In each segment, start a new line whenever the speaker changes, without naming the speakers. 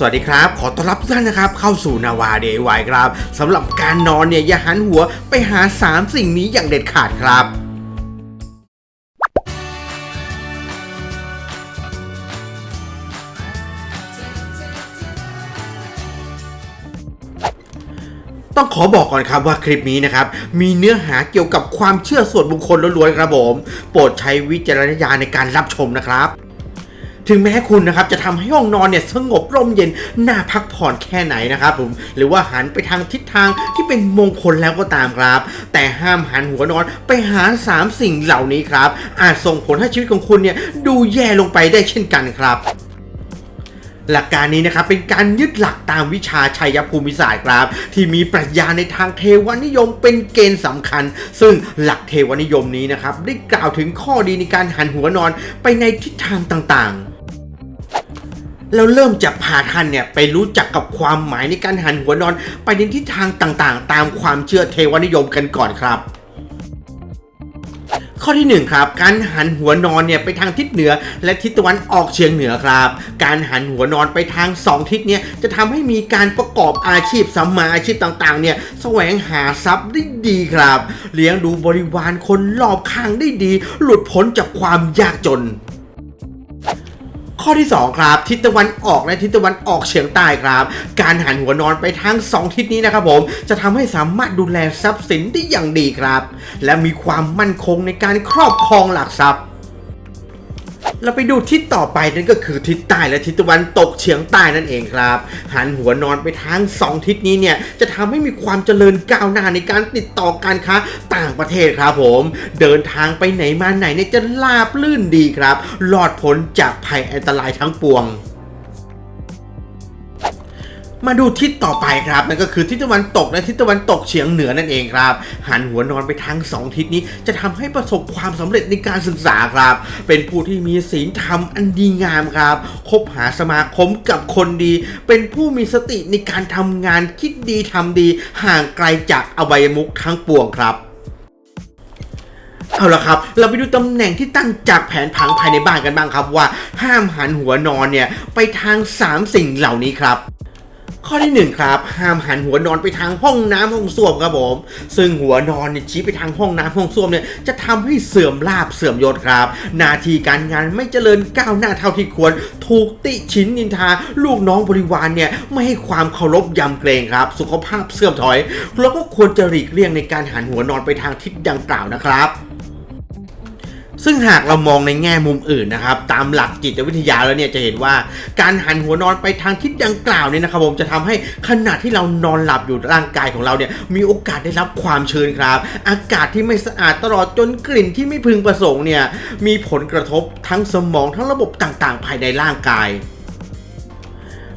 สวัสดีครับ ขอต้อนรับทุกท่านนะครับเข้าสู่นาวาเดย์ไวครับสำหรับการนอนเนี่ยอย่าหันหัวไปหา 3 สิ่งนี้อย่างเด็ดขาดครับต้องขอบอกก่อนครับว่าคลิปนี้นะครับ มีเนื้อหาเกี่ยวกับความเชื่อส่วนบุคคลล้วนๆครับผม โปรดใช้วิจารณญาณในการรับชมนะครับ ถึงแม้คุณนะครับจะทำให้ห้องนอนเนี่ยสงบร่มเย็นน่าพักผ่อนแค่ไหนนะครับผมหรือว่าหันไปทางทิศทางที่เป็นมงคลแล้วก็ตามครับ แต่ห้ามหันหัวนอนไปหา 3 สิ่งเหล่านี้ครับ อาจส่งผลให้ชีวิตของคุณเนี่ยดูแย่ลงไปได้เช่นกันครับหลักการนี้นะครับเป็นการยึดหลักตามวิชาชัยภูมิศาสตร์ครับ ที่มีปรัชญาในทางเทวนิยมเป็นเกณฑ์สำคัญ ซึ่งหลักเทวนิยมนี้นะครับได้กล่าวถึงข้อดีในการหันหัวนอนไปในทิศทางต่างๆ เราเริ่มจากพาท่านเนี่ยไปรู้จักกับความหมายในการหันหัวนอน ไปในทิศทางต่างๆ ตามความเชื่อเทวนิยมกันก่อนครับ ข้อที่หนึ่งครับ การหันหัวนอนเนี่ยไปทางทิศเหนือ และทิศตะวันออกเฉียงเหนือครับ การหันหัวนอนไปทางสองทิศเนี่ยจะทำให้มีการประกอบอาชีพสัมมาอาชีพต่างๆเนี่ยแสวงหาทรัพย์ได้ดีครับ เลี้ยงดูบริวารคนรอบข้างได้ดี หลุดพ้นจากความยากจน ข้อที่ 2 ครับ ทิศตะวันออกและทิศตะวันออกเฉียงใต้ครับ การหันหัวนอนไปทั้ง 2 ทิศนี้นะครับผมจะทำให้สามารถดูแลทรัพย์สินได้อย่างดีครับ และมีความมั่นคงในการครอบครองหลักทรัพย์ เราไปดูทิศต่อไปนั่นก็คือทิศใต้และทิศตะวันตกเฉียงใต้นั่นเองครับ หันหัวนอนไปทางสองทิศนี้เนี่ยจะทำให้มีความเจริญก้าวหน้าในการติดต่อการค้าต่างประเทศครับผม เดินทางไปไหนมาไหนเนี่ยจะลาบลื่นดีครับรอดพ้นจากภัยอันตรายทั้งปวง มาดูทิศต่อไปครับนั่นก็คือทิศตะวันตกและทิศตะวันตกเฉียงเหนือนั่นเองครับ หันหัวนอนไปทางสองทิศนี้จะทำให้ประสบความสำเร็จในการศึกษาครับ เป็นผู้ที่มีศีลธรรมอันดีงามครับ คบหาสมาคมกับคนดี เป็นผู้มีสติในการทำงานคิดดีทำดี ห่างไกลจากอบายมุขทั้งปวงครับเอาละครับ เราไปดูตำแหน่งที่ตั้งจากแผนผังภายในบ้านกันบ้างครับว่าห้ามหันหัวนอนเนี่ยไปทาง 3 สิ่งเหล่านี้ครับ ข้อที่ 1 ครับ ห้ามหันหัวนอนไปทางห้องน้ำห้องส้วมครับผม ซึ่งหัวนอนเนี่ยชี้ไปทางห้องน้ำห้องส้วมเนี่ยจะทำให้เสื่อมลาบเสื่อมยศครับ หนาทีการงานไม่เจริญก้าวหน้าเท่าที่ควร ถูกติชินนินทา ลูกน้องบริวารเนี่ยไม่ให้ความเคารพยำเกรงครับ สุขภาพเสื่อมถอย แล้วก็ควรจะหลีกเลี่ยงในการหันหัวนอนไปทางทิศดังกล่าวนะครับ ซึ่งหากเรามองในแง่มุมอื่นนะครับ ตามหลักจิตวิทยาแล้วเนี่ยจะเห็นว่าการหันหัวนอนไปทางทิศดังกล่าวเนี่ยนะครับผมจะทำให้ขณะที่เรานอนหลับอยู่ร่างกายของเราเนี่ยมีโอกาสได้รับความชื้นครับ อากาศที่ไม่สะอาดตลอดจนกลิ่นที่ไม่พึงประสงค์เนี่ยมีผลกระทบทั้งสมองทั้งระบบต่างๆ ภายในร่างกาย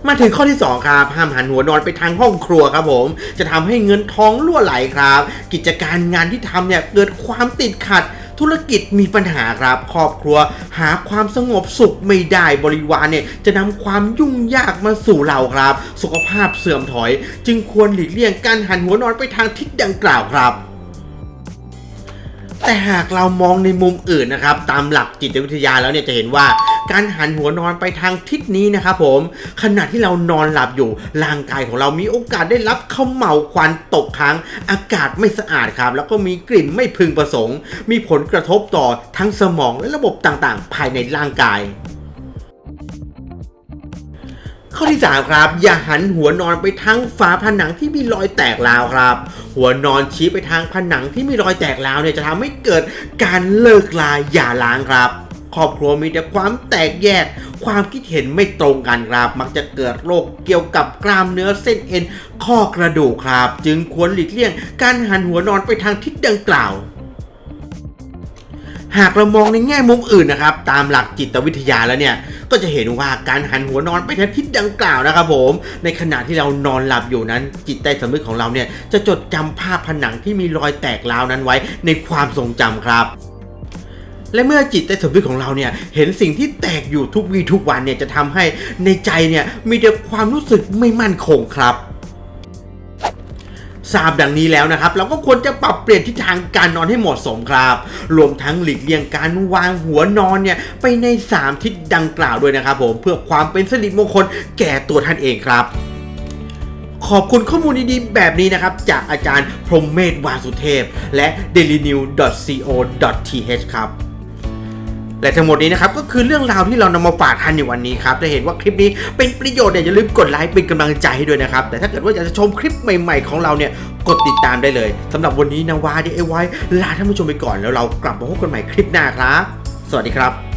มาถึงข้อที่ 2 ครับ ห้ามหันหัวนอนไปทางห้องครัวครับผม จะทำให้เงินทองรั่วไหลครับ กิจการงานที่ทำเนี่ยเกิดความติดขัด ธุรกิจมีปัญหาครับครอบครัว หาความสงบสุขไม่ได้บริวารเนี่ยจะนำความยุ่งยากมาสู่เราครับ สุขภาพเสื่อมถอย จึงควรหลีกเลี่ยงการหันหัวนอนไปทางทิศดังกล่าวครับ แต่หากเรามองในมุมอื่นนะครับตามหลักจิตวิทยาแล้วเนี่ยจะเห็นว่าการหันหัวนอนไปทางทิศนี้นะครับผมขณะที่เรานอนหลับอยู่ร่างกายของเรามีโอกาสได้รับเขมเหลาวควันตกค้าง อากาศไม่สะอาดครับ แล้วก็มีกลิ่นไม่พึงประสงค์ มีผลกระทบต่อทั้งสมองและระบบต่างๆ ภายในร่างกาย ข้อที่ 3 ครับ อย่าหันหัวนอนไปทางฝาผนังที่มีรอยแตกร้าวครับ หัวนอนชี้ไปทางผนังที่มีรอยแตกร้าวเนี่ยจะทำให้เกิดการเลิกลาอย่าล้างครับ ครอบครัวมีแต่ความแตกแยก ความคิดเห็นไม่ตรงกันครับ มักจะเกิดโรคเกี่ยวกับกล้ามเนื้อเส้นเอ็นข้อกระดูกครับ จึงควรหลีกเลี่ยง การหันหัวนอนไปทางทิศดังกล่าว หากเรามองในแง่มุมอื่นนะครับ ตามหลักจิตวิทยาแล้วเนี่ย ก็จะเห็นว่าการหันหัวนอนไปทางทิศดังกล่าวนะครับผม ในขณะที่เรานอนหลับอยู่นั้น จิตใต้สำนึกของเราเนี่ย จะจดจำภาพผนังที่มีรอยแตกร้าวนั้นไว้ในความทรงจำครับและเมื่อจิตใต้สำนึกของเราเนี่ยเห็นสิ่งที่แตกอยู่ทุกวีทุกวันเนี่ยจะทำให้ในใจเนี่ยมีแต่ความรู้สึกไม่มั่นคงครับ ทราบดังนี้แล้วนะครับ เราก็ควรจะปรับเปลี่ยนทิศทางการนอนให้เหมาะสมครับ รวมทั้งหลีกเลี่ยงการวางหัวนอนเนี่ยไปใน 3 ทิศดังกล่าวด้วยนะครับผมเพื่อความเป็นสิริมงคลแก่ตัวท่านเองครับขอบคุณข้อมูลดีๆ แบบนี้นะครับ จากอาจารย์พรมเมธวาสุเทพ และ dailynew.co.th ครับ และทั้งหมดนี้นะครับก็คือเรื่องราวที่เรานำมาฝากท่านในวันนี้ครับถ้าเห็นว่าคลิปนี้เป็นประโยชน์เนี่ยอย่าลืมกดไลค์เป็นกำลังใจให้ด้วยนะครับแต่ถ้าเกิดว่าอยากจะชมคลิปใหม่ ๆ ของเราเนี่ยกดติดตามได้เลยสำหรับวันนี้นาวาดีไอไว้ลาท่านผู้ชมไปก่อนแล้วเรากลับมาพบกันใหม่คลิปหน้าครับ สวัสดีครับ